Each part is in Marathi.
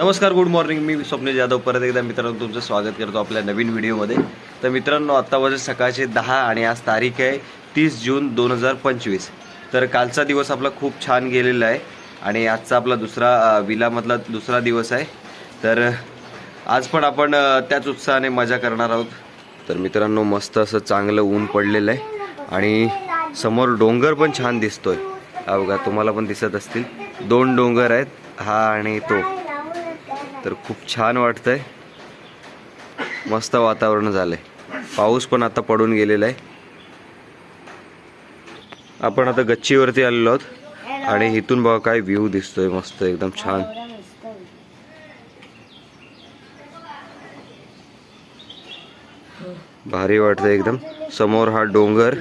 नमस्कार गुड मॉर्निंग मी स्वप्नील जाधव परत एकदा मित्रांनो तुमचं स्वागत करतो आपल्या नवीन व्हिडिओमध्ये. तर मित्रांनो आत्ता वाजत सकाळचे दहा आणि आज तारीख आहे तीस जून दोन हजार पंचवीस. तर कालचा दिवस आपला खूप छान गेलेला आहे आणि आजचा आपला दुसरा विलामधला दुसरा दिवस आहे. तर आज पण आपण त्याच उत्साहाने मजा करणार आहोत. तर मित्रांनो मस्त असं चांगलं ऊन पडलेलं आहे आणि समोर डोंगर पण छान दिसतोय. अवघा तुम्हाला पण दिसत असतील. दोन डोंगर आहेत हा आणि तो. तर खूप छान वाटतंय. मस्त वातावरण झालं आहे पाऊस पण आता पडून गेलेला आहे. आपण आता गच्चीवरती आलेलो आहोत. आणि इथून बघा काय व्ह्यू दिसतोय. मस्त एकदम छान. भारी वाटतंय एकदम. समोर हा डोंगर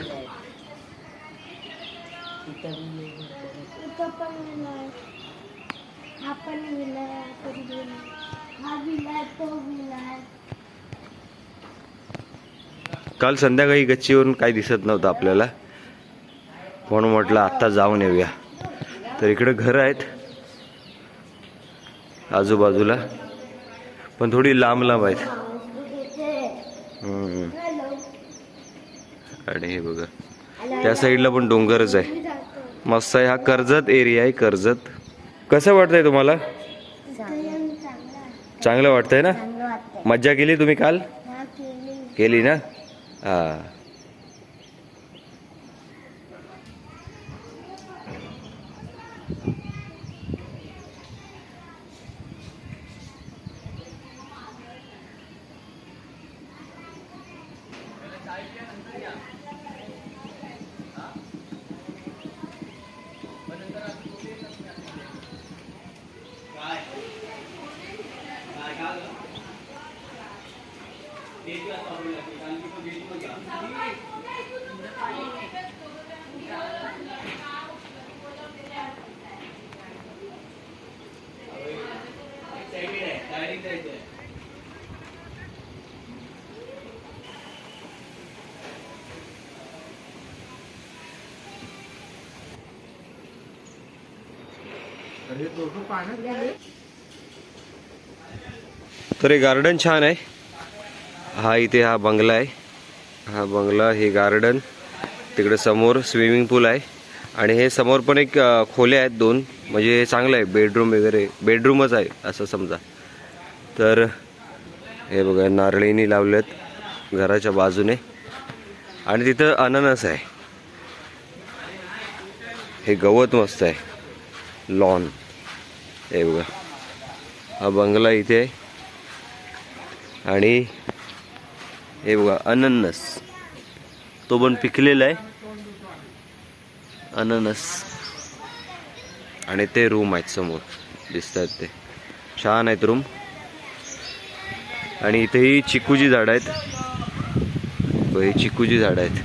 इथं पण विलाय हा पण विलाय हा पण विलाय हा विलाय तो विलाय काल संध्याकाळी गच्चीवरून काही दिसत नव्हतं आपल्याला. म्हणून म्हटलं आत्ता जाऊन येऊया. तर इकडे घरं आहेत. आजूबाजूला. पण थोडी लांब लांब आहेत. आणि हे बघा. त्या साईडला पण डोंगरच आहे. मस्त आहे. हा कर्जत एरिया आहे कर्जत. कसं वाटतंय तुम्हाला? चांगलं वाटतंय ना? मज्जा केली तुम्ही काल. केली ना? हा तर हे गार्डन छान आहे. हा इथे हा बंगला आहे. हा बंगला हे गार्डन तिकडे समोर स्विमिंग पूल आहे. आणि हे समोर पण एक खोल्या आहेत दोन. म्हणजे हे चांगलं आहे बेडरूम वगैरे. बेडरूमच आहे असं समजा. तर हे बघा नारळीनी लावलेत घराच्या बाजूने. आणि तिथं अननस आहे. हे गवत मस्त आहे. लॉन हे बघा. हा बंगला इथे आहे. आणि हे बघा अननस. तो पण पिकलेला आहे. अननस. आणि ते रूम आहेत समोर. दिसतात ते. छान आहेत रूम. आणि इथेही चिकूची झाडं आहेत. बघ, चिकूची झाडं आहेत.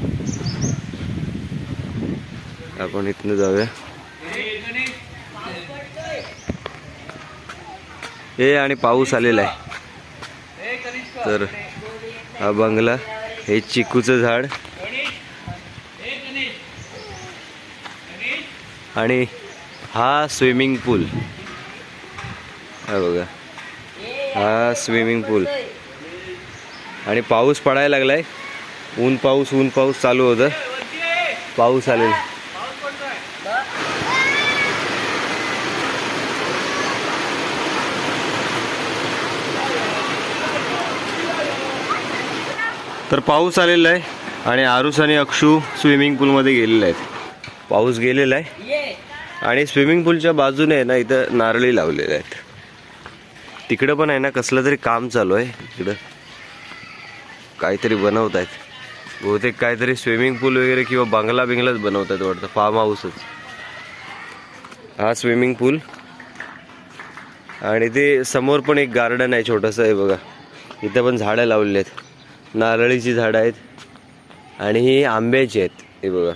आपण इथनं जाऊया. हे आणि पाऊस आलेला आहे. तर हा बंगला हे चिकूचं झाड. आणि हा स्विमिंग पूल. हा बघा. हा स्विमिंग पूल. आणि पाऊस पडायला लागलाय. ऊन पाऊस ऊन पाऊस चालू होतं. पाऊस आलेला. तर पाऊस आलेला आहे आणि आरुष आणि अक्षू स्विमिंग पूलमध्ये गेलेले आहेत. पाऊस गेलेला आहे. आणि स्विमिंग पूलच्या बाजूने आहे ना इथं नारळी लावलेल्या आहेत. तिकडं पण आहे ना कसलं तरी काम चालू आहे. तिकडं काहीतरी बनवत आहेत. बहुतेक काहीतरी स्विमिंग पूल वगैरे किंवा बंगला बिंगलाच बनवत आहेत वाटतं फार्म हाऊसच हा स्विमिंग पूल. आणि ते समोर पण एक गार्डन आहे छोटंसं आहे बघा. इथं पण झाडं लावलेली आहेत. नारळीची झाडं आहेत आणि ही आंब्याची आहेत. हे बघा.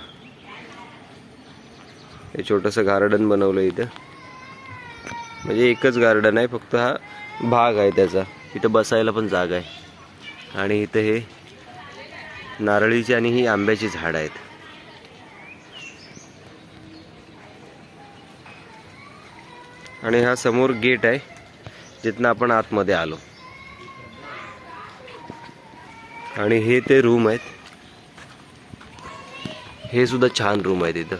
हे छोटंसं गार्डन बनवलं इथं. म्हणजे एकच गार्डन आहे फक्त हा भाग आहे त्याचा. इथं बसायला पण जागा आहे. आणि इथं हे नारळीची आणि ही आंब्याची झाडं आहेत. आणि हा समोर गेट आहे जिथनं आपण आतमध्ये आलो. आणि हे ते रूम आहेत. हे सुद्धा छान रूम आहेत इथं.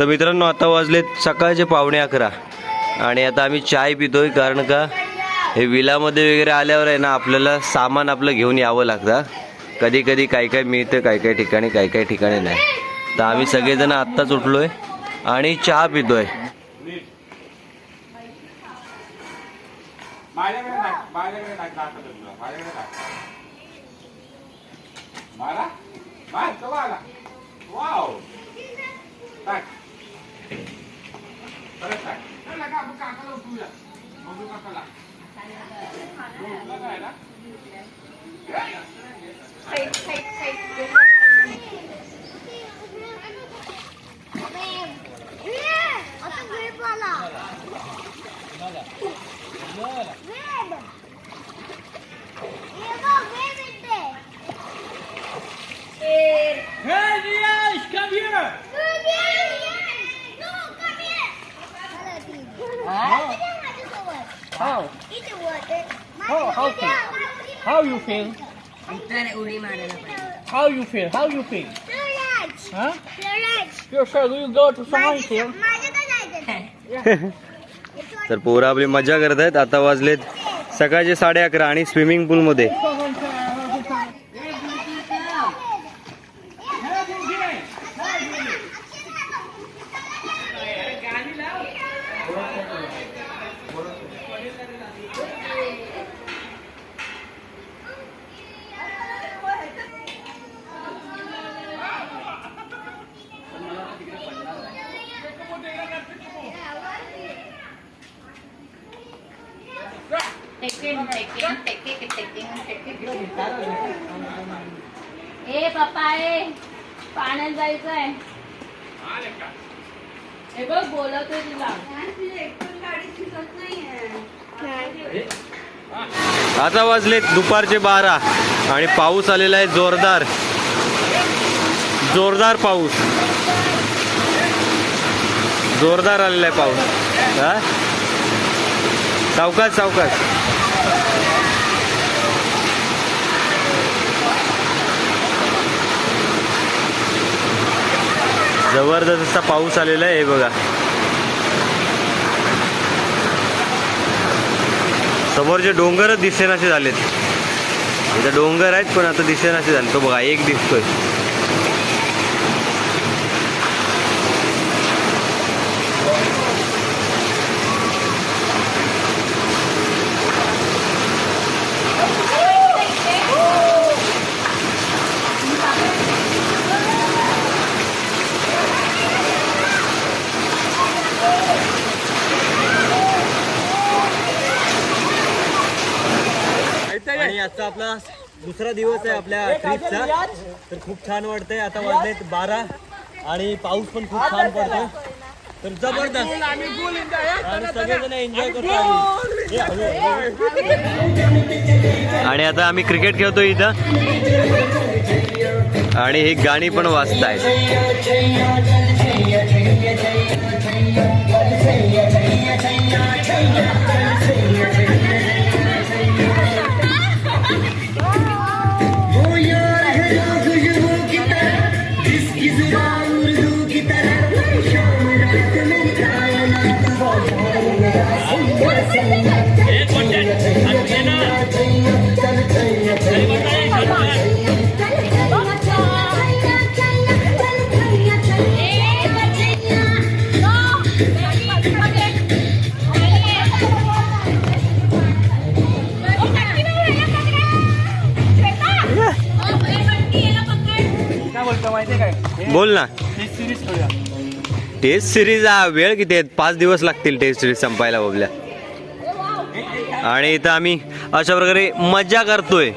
तर मित्रांनो आता वाजलेत सकाळचे पावणे अकरा. आणि आता आम्ही चाय पितोय कारण का हे विलामध्ये वगैरे आल्यावर आहे ना आपल्याला सामान आपलं घेऊन यावं लागतं. कधी कधी काय काय मिळतं काय काय ठिकाणी काय काय ठिकाणी नाही. तर आम्ही सगळेजण आत्ताच उठलोय आणि चहा पितोय. Bye. Hey, Diaz, come here. How? How you feel? How you feel? How you feel? तर पोरं आपली मजा करत आहेत आता वाजलेत सकाळचे साडे अकरा आणि स्विमिंग पूल मध्ये ए पप्पा ए पाण्यात हे बघ तुला. आता वाजले दुपारचे बारा आणि पाऊस आलेला आहे जोरदार. जोरदार पाऊस. जोरदार आलेला आहे पाऊस. हा? सावकाश सावकाश. जबरदस्त असा पाऊस आलेला आहे बघा. समोरचे डोंगरच दिसेनासे झालेत. इथं डोंगर आहेत पण आता दिसेनासे झाले. तो बघा एक दिसतोय आणि आजचा आपला दुसरा दिवस आहे आपल्या ट्रिपचा तर खूप छान वाटतंय. आता वाजलेत बारा आणि पाऊस पण खूप छान पडतोय. तर जबरदस्त. आणि सगळेजण एन्जॉय करतो आम्ही. हळू. आणि आता आम्ही क्रिकेट खेळतो इथं. आणि ही गाणी पण वाजतायत. बोल ना टेस्ट सिरीज खेळूया टेस्ट सिरीज हा वेळ किती आहेत पाच दिवस लागतील टेस्ट सिरीज संपायला बबल्या आणि इथं आम्ही अशा प्रकारे मजा करतोय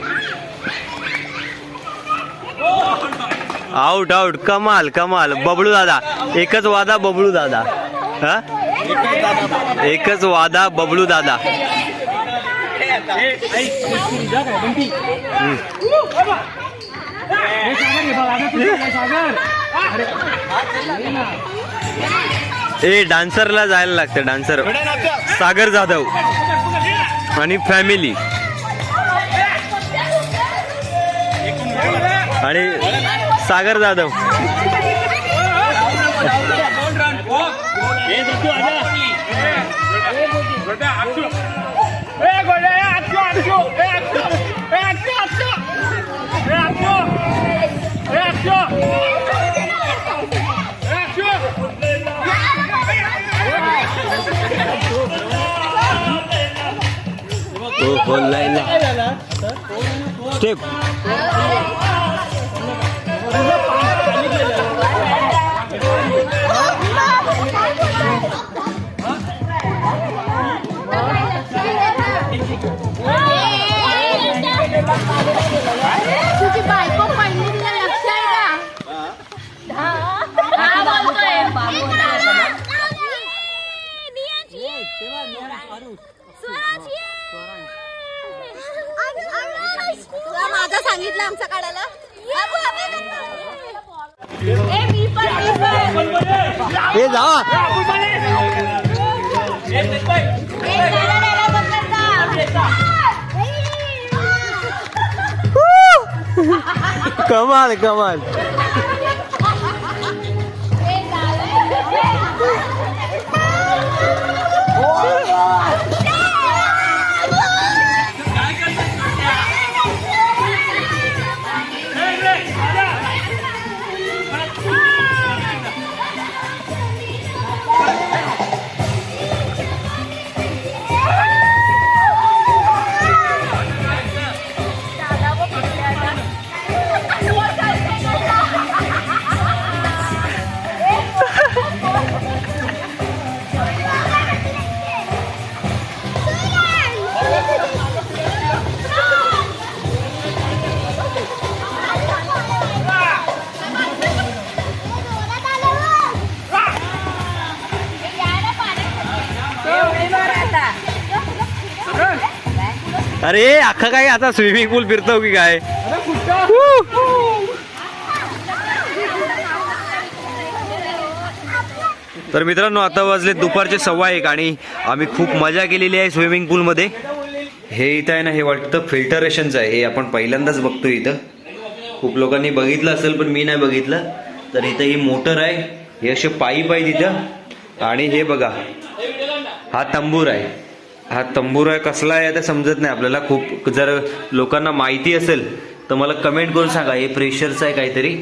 आउट आउट कमाल कमाल बबलू दादा एकच वादा बबलू दादा हा एकच वादा बबलू दादा ए, हे सागर ए डान्सरला जायला लागतं डान्सर. सागर जाधव आणि फॅमिली. आणि सागर जाधव. ए, अक्षू. ए, अक्षू. सांगितलं आमचा काढायला? हे जावा ए, चला, चला, पकडता. कमाल कमाल. अरे अख्खा काय आता स्विमिंग पूल फिरतो की काय? तर मित्रांनो आता वाजले दुपारचे सव्वा एक आणि आम्ही खूप मजा केलेली आहे स्विमिंग पूलमध्ये हे इथं आहे ना हे वाटतं फिल्टरेशनचं आहे. हे आपण पहिल्यांदाच बघतो इथं. खूप लोकांनी बघितलं असेल पण मी नाही बघितलं. तर इथं ही मोटर आहे. हे असे पाईप आहे तिथं आणि हे बघा हा तंबूर आहे. हा तंबूर आहे कसला आहे ते समजत नाही आपल्याला. खूप जर लोकांना माहिती असेल तर मला कमेंट करून सांगा. हे प्रेशरचं आहे काहीतरी.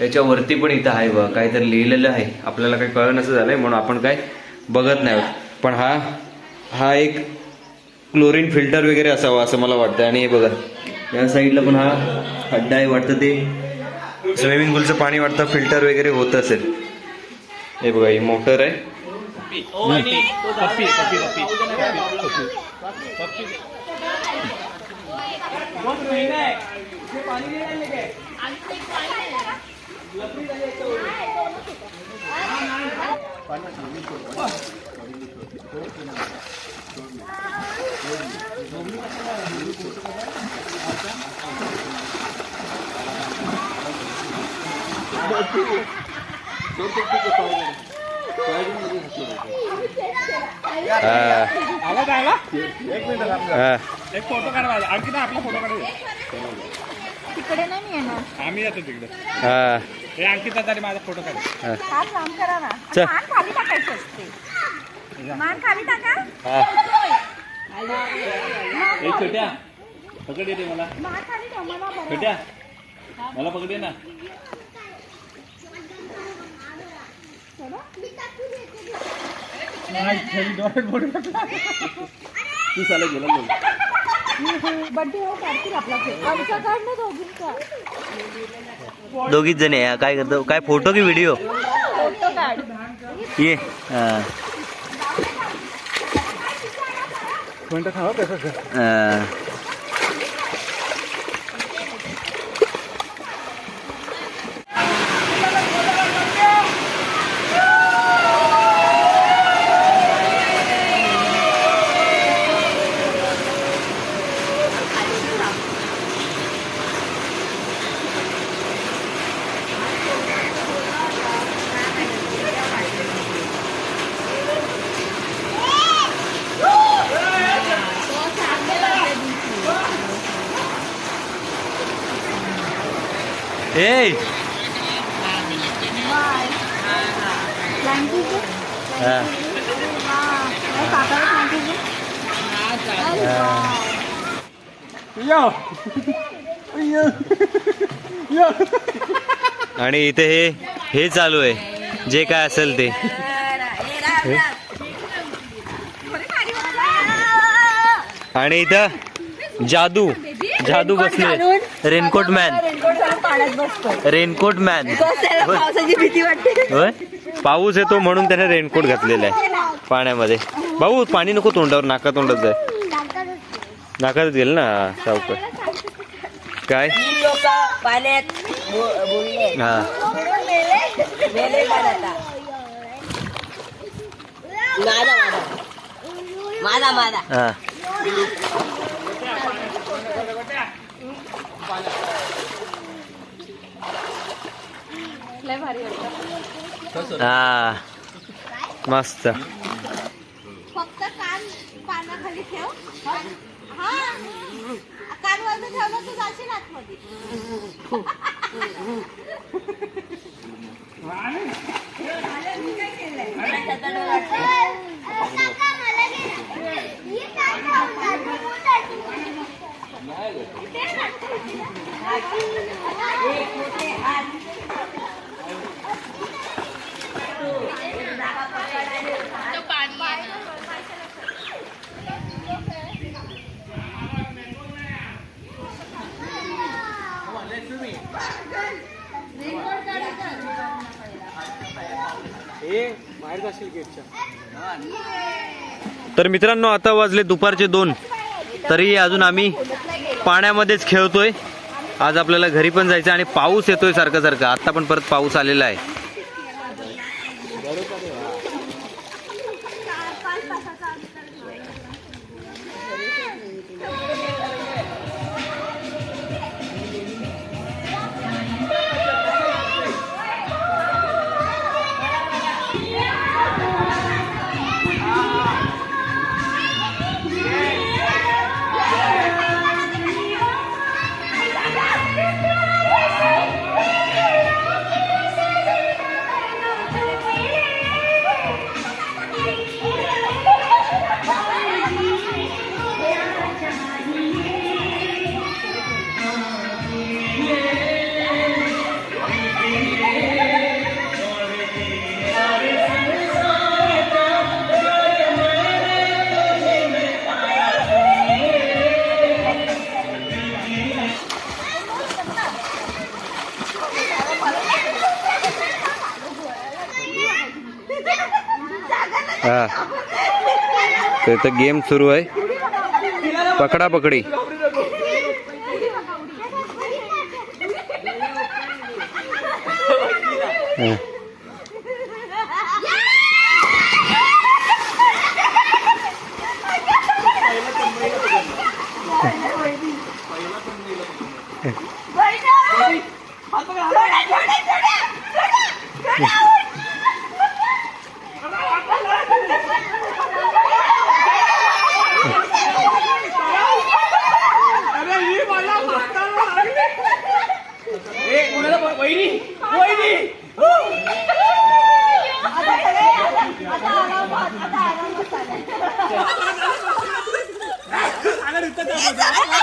याच्यावरती पण इथं आहे बघा. काहीतरी लिहिलेलं आहे. आपल्याला काही कळण असं झालंय म्हणून आपण काय बघत नाही पण हा हा एक क्लोरीन फिल्टर वगैरे असावा असं मला वाटतं आणि हे बघा या साईडला पण हा खड्डा आहे वाटतं ते. स्विमिंग पूलचं पाणी वाटतं फिल्टर वगैरे होत असेल. हे बघा ही मोटर आहे. पप्पी. पप्पी. पप्पी इसमें पानी नहीं एक मिनिट थांब हा. एक फोटो काढा माझा. आणखी ना आपला फोटो काढू तिकडे नाही मी येणार आम्ही येतो तिकडे हा, हे अंकिता तरी माझा फोटो काढ हा. हात लांब करा ना चल. मान खाली टाकायची असते मान खाली टाका हा. ए छोट्या पकड येते मला मान खाली ठेव मला बरं छोट्या मला पकड ये ना तू चालू गेला बड्डे हो काढतील आपला आमचा काढ ना दोघींचा दोघीच जण आहे. काय करतो? काय फोटो की व्हिडिओ फोटो काढ ये. हा. मिनटं थांबा कसं हा. ए हा. यो यो यो आणि इथे हे हे चालू आहे. जे काय असेल ते. आणि इथं जादू जादू बसले रेनकोट मॅन रेनकोट मॅन पावसाची भीती वाटते पाऊस येतो म्हणून त्याने रेनकोट घातलेला आहे पाण्यामध्ये. भाऊ पाणी नको तोंडावर नाका तोंडात जाय. नाकात गेल ना सावकर. काय? हा. माझा माझा हा. मस्त. फक्त कान पानाखाली ठेव. हा कान वरती ठेवलं तर जाशील आतमध्ये काका, मला घे. ही काय ठेवतात? बाहेर जाशील गेटच्या तर मित्रांनो आता वाजले दुपारचे दोन. तरी अजून आम्ही पाण्यामध्येच खेळतोय. आज आपल्याला घरी पण जायचं आणि पाऊस येतोय सारखा सारखा. आता पण परत पाऊस आलेला आहे. हा. तर इथं गेम सुरू आहे. पकडा पकडी. हा. अरे ही मला हाताला लागली. ए कुणाला ब- वहिनी वहिनी अगं इथं जा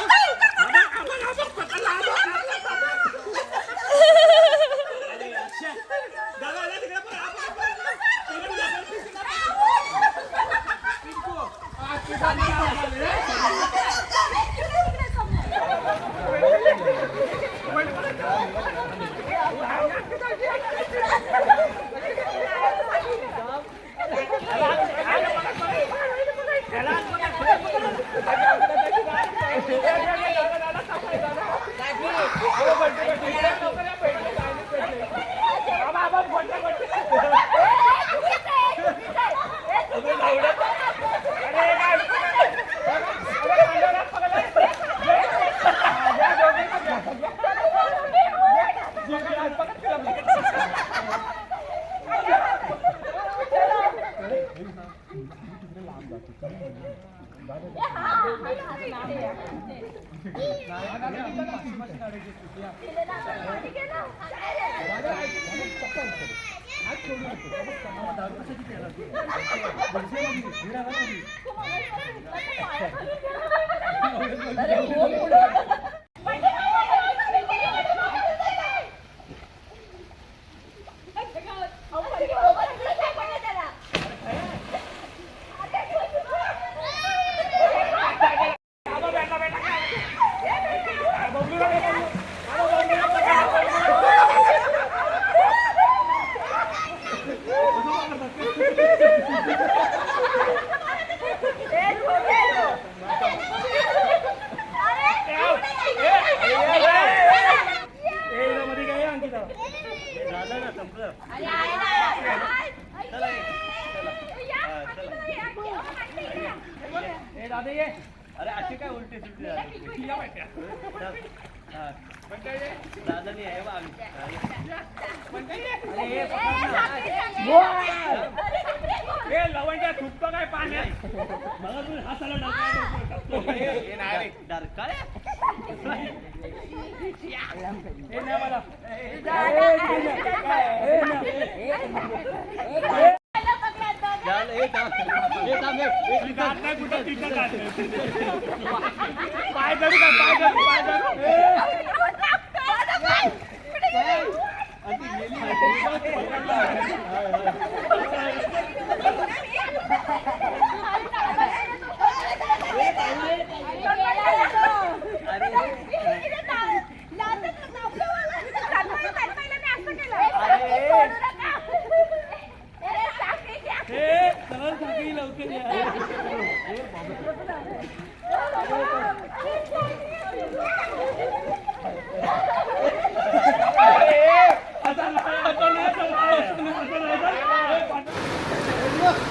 पाय धरू का पाय धरू पाय धरू ए. हे सरळ साखळी लवकर या. आता नाही, आता नाही, आता नाही, आता नाही, आता नाही, आता नाही.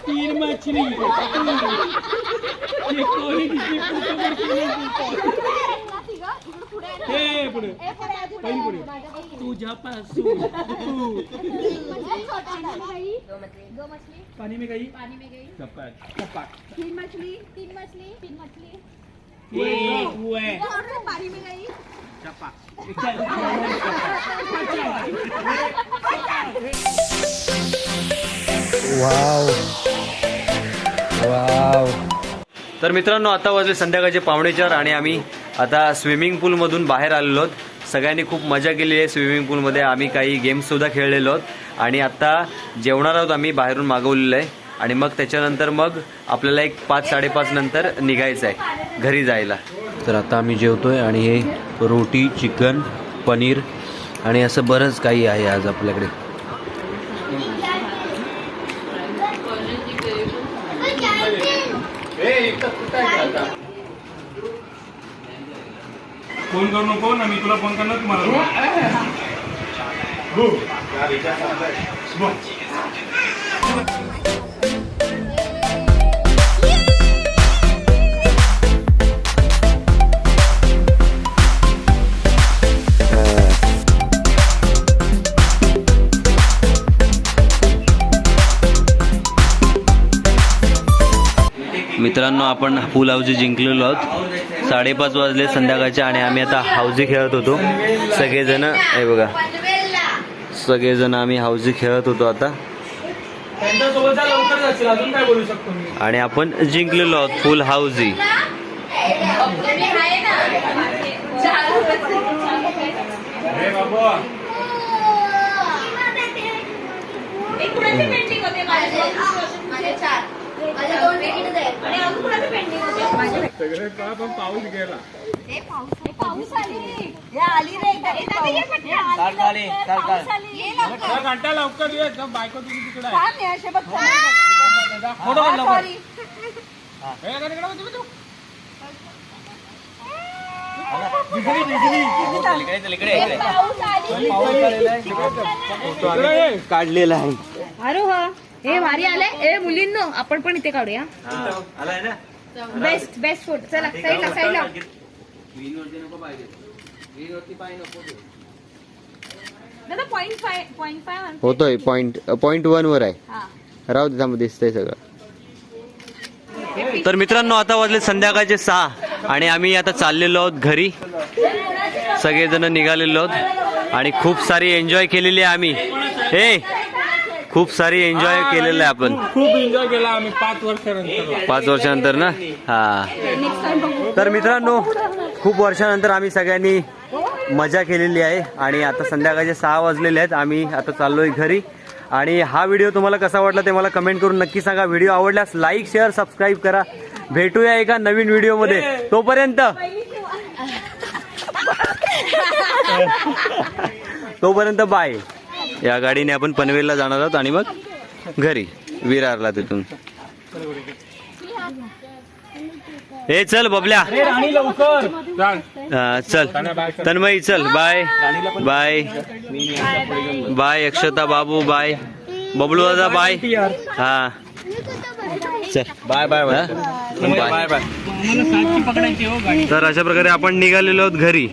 तीन मछली ये कोणी दिसली हे पुढे पहिली पुढे तुझ्यापासून तू पाणी में गई पानी में गई चपाक चपाक तीन मछली तीन मछली तीन मछली ये हुए पानी में गई तर मित्रांनो आता वाजले संध्याकाळचे पावणे चार आणि आम्ही आता स्विमिंग पूलमधून बाहेर आलेलो आहोत. सगळ्यांनी खूप मजा केली आहे स्विमिंग पूलमध्ये. आम्ही काही गेम्ससुद्धा खेळलेलो आहोत. आणि आता जेवणार आहोत आम्ही बाहेरून मागवलेलं आहे. आणि मग त्याच्यानंतर मग आपल्याला एक पाच साडेपाच नंतर निघायचं आहे घरी जायला. तर आता आम्ही जेवतोय आणि हे रोटी चिकन पनीर आणि असं बरंच काही आहे आज आपल्याकडे. फोन करू नको ना मी तुला फोन करणार तुम्हाला मित्रांनो आपण फुल हाऊस जिंकलेलो आहोत. साडेपाच वाजले संध्याकाळचे आणि आम्ही आता हाऊजी खेळत होतो. सगळेजण हे बघा. सगळेजण आम्ही हाऊजी खेळत होतो आता. आणि आपण जिंकलेलो आहोत फुल हाऊजी. सगळे पाऊस गेला. पाऊस आली घंटा लवकर बायको तुझी तिकडे फोटो काढ लवकर. हे. काढलेला आहे. अरे हा हे भारी आलंय ए मुलींनो आपण पण इथे काढूया. आलाय ना? बेस्ट बेस्ट फोटो चला साईडला साईडला. दादा पॉईंट फाय पॉईंट फाय होतोय पॉइंट पॉइंट वन वर आहे. राहू दे थांब दिसतंय सगळं. तर मित्रांनो आता वाजले संध्याकाळचे सहा आणि आम्ही आता चाललेलो आहोत घरी. सगळेजण निघालेलो आहोत आणि खूप सारी एन्जॉय केलेली आहे आम्ही. हे खूप सारी एन्जॉय केलेलं आहे आपण. खूप एन्जॉय केला आम्ही पाच वर्षानंतर. पाच वर्षानंतर ना? हा. तर मित्रांनो खूप वर्षानंतर आम्ही सगळ्यांनी मजा केलेली आहे आणि आता संध्याकाळचे सहा वाजलेले आहेत. आम्ही आता चाललोय घरी. आणि हा व्हिडिओ तुम्हाला कसा वाटला ते मला कमेंट करून नक्की सांगा. व्हिडिओ आवडल्यास लाईक शेअर सबस्क्राईब करा. भेटूया एका नवीन व्हिडिओमध्ये. तोपर्यंत. तोपर्यंत बाय या गाडीने आपण पनवेलला जाणार आहोत आणि मग घरी विरारला तिथून. ए चल बबल्या. राणी लवकर. चाल हा, चल. तन्मयी चल बाय बाय बाय अक्षता बाबू बाय बबलू दादा बाय हा. चल. बाय बाय बाय बाय हो गाडी. तर अशा प्रकारे आपण निघालेलो आहोत घरी.